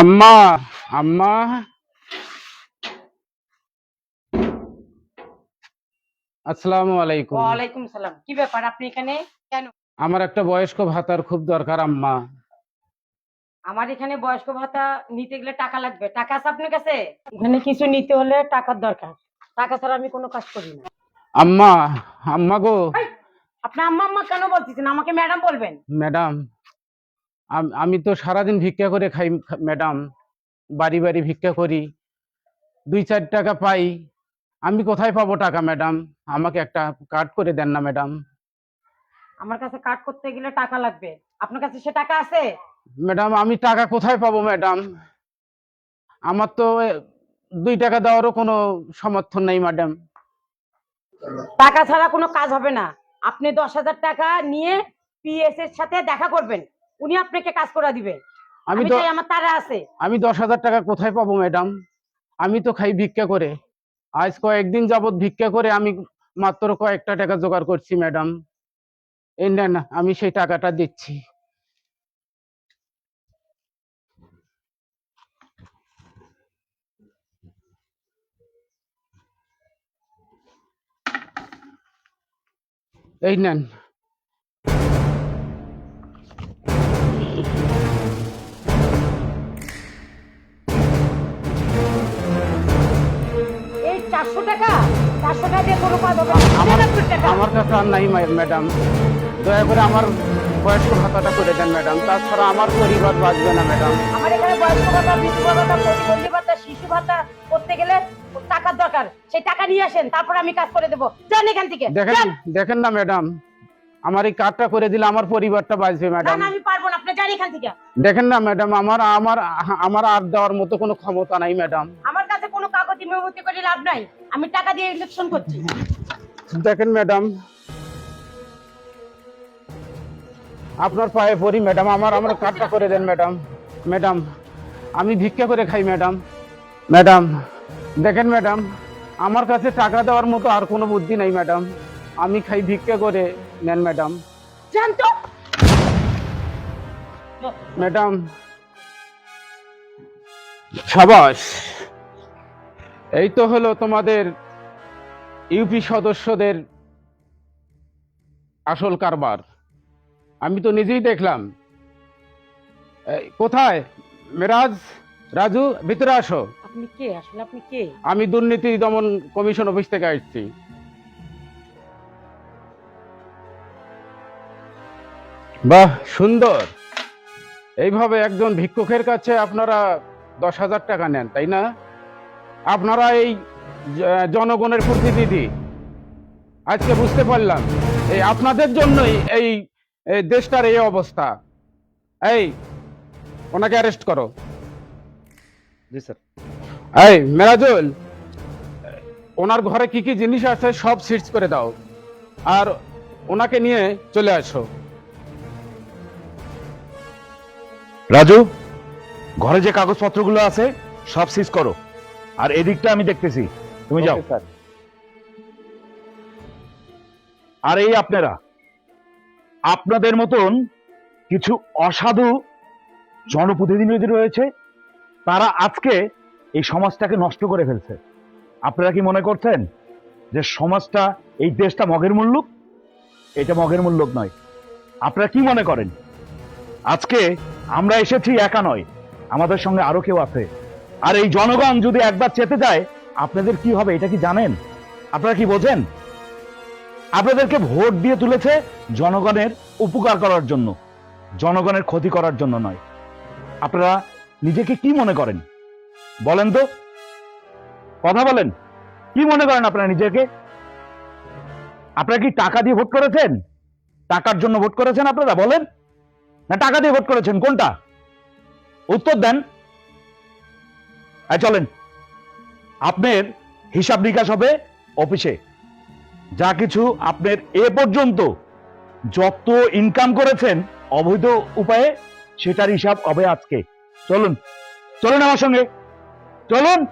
আম্মা আম্মা। আসসালামু আলাইকুম। ওয়ালাইকুম সালাম। কি ব্যাপার আপনি এখানে? কেন? আমার একটা বয়স্ক ভাতার খুব দরকার আম্মা। আমার এখানে বয়স্ক ভাতা নিতে গেলে টাকা লাগবে। টাকা আছে আপনার কাছে? এখানে কিছু নিতে হলে টাকার দরকার। টাকা ছাড়া আমি কোনো কাজ করি না। আম্মা আম্মা গো। এই, আপনি আম্মা আম্মা কেন বলতেছেন? আমাকে ম্যাডাম বলবেন। ম্যাডাম আম- তো সারাদিন ভিক্ষা করে খাই ম্যাডাম। বাড়ি বাড়ি ভিক্ষা করি। দুই চার টাকা পাই। আমি কোথায় পাবো টাকা ম্যাডাম? আমাকে একটা কার্ড করে দেন না ম্যাডাম। আমার কাছে কাট করতে গেলে টাকা লাগবে। আপনার কাছে সে টাকা আছে? ম্যাডাম আমি টাকা কোথায় পাবো ম্যাডাম? আমার তো দুই টাকা দেওয়ারও কোনো সমর্থন নেই ম্যাডাম। টাকা ছাড়া কোনো কাজ হবে না। আপনি দশ হাজার টাকা নিয়ে পিএস এর সাথে দেখা করবেন। উনি আপনাকে কাজ করে দিবে। আমি তো আমার তারা আছে। আমি দশ হাজার টাকা কোথায় পাবো ম্যাডাম আমি তো খাই ভিক্ষা করে। আজ কয়েকদিন যাবত ভিক্ষা করে আমি মাত্র কয়েকটা টাকা জোগাড় করছি ম্যাডাম এই না আমি সেই টাকাটা দিচ্ছি। এই নেন। চারশো টাকা? চারশো টাকা দিয়ে কোনো কাজ হবে আমার কাছে আর নাই ম্যাডাম দয়া করে আমার বয়স্ক ভাতাটা করে দেন ম্যাডাম তাছাড়া আমার পরিবার বাঁচবে না ম্যাডাম আমার এখানে বয়স্ক ভাতা ভাতা প্রতিবন্ধী ভাতা শিশু ভাতা করতে গেলে টাকার দরকার। সেই টাকা নিয়ে আসেন তারপর আমি কাজ করে দেবো। যান এখান থেকে। দেখেন দেখেন না ম্যাডাম আমার এই কার্ডটা করে দিলে আমার পরিবারটা বাঁচবে ম্যাডাম আমি পারব না। আপনি যান এখান থেকে। দেখেন না ম্যাডাম আমার আমার আমার আর দেওয়ার মতো কোনো ক্ষমতা নাই ম্যাডাম মেমতি করে লাভ নাই। আমি টাকা দিয়ে ইলেকশন করছি। দেখেন ম্যাডাম আপনার পায়ে পড়ি ম্যাডাম আমার আমার কার্ডটা করে দেন ম্যাডাম। ম্যাডাম আমি ভিক্ষা করে খাই ম্যাডাম। ম্যাডাম দেখেন ম্যাডাম আমার কাছে টাকা দেওয়ার মতো আর কোনো বুদ্ধি নাই ম্যাডাম। আমি খাই ভিক্ষা করে নেন ম্যাডাম। ম্যাডাম সাবাস। এই তো হলো তোমাদের ইউপি সদস্যদের আসল কারবার। আমি তো নিজেই দেখলাম। কোথায়? মেরাজ রাজু ভিতরে আসো। আপনি কে? আসলে আপনি কে? আমি দুর্নীতি দমন কমিশন অফিস থেকে আসছি। বাহ সুন্দর। এইভাবে একজন ভিক্ষুকের কাছে আপনারা দশ হাজার টাকা নেন তাই না? আপনারা এই জনগণের প্রতিনিধি। আজকে বুঝতে পারলাম। এই আপনাদের জন্যই এই দেশটার এই অবস্থা। এই ওনাকে অ্যারেস্ট করো। জি স্যার। এই মেরাজুল ওনার ঘরে কি কি জিনিস আছে সব সিজ করে দাও। আর ওনাকে নিয়ে চলে আসো। রাজু? ঘরে যে কাগজপত্রগুলো আছে সব সিজ করো। আর এদিকটা আমি দেখতেছি। তুমি যাও। আর এই আপনারা আপনাদের মতন কিছু অসাধু জনপ্রতিনিধি রয়েছে তারা আজকে এই সমাজটাকে নষ্ট করে ফেলছে। আপনারা কি মনে করছেন যে সমাজটা এই দেশটা মগের মুল্লুক? এটা মগের মুল্লুক নয়। আপনারা কি মনে করেন? আজকে আমরা এসেছি একা নয় আমাদের সঙ্গে আরও কেউ আছে। আর এই জনগণ যদি একবার চেতে যায়, আপনাদের কি হবে এটা কি জানেন? আপনারা কি বোঝেন? আপনাদেরকে ভোট দিয়ে তুলেছে জনগণের উপকার করার জন্য, জনগণের ক্ষতি করার জন্য নয়। আপনারা নিজেকে কি মনে করেন? বলেন তো। কথা বলেন। কি মনে করেন আপনারা নিজেকে? আপনারা কি টাকা দিয়ে ভোট করেছেন? টাকার জন্য ভোট করেছেন আপনারা? বলেন। না, টাকা দিয়ে ভোট করেছেন, কোনটা? উত্তর দেন। চলেন। আপনার হিসাব নিকাশ হবে অফিসে। যা কিছু আপনার এ পর্যন্ত যত ইনকাম করেছেন অবৈধ উপায়ে সেটার হিসাব হবে আজকে। চলুন চলুন আমার সঙ্গে। চলুন।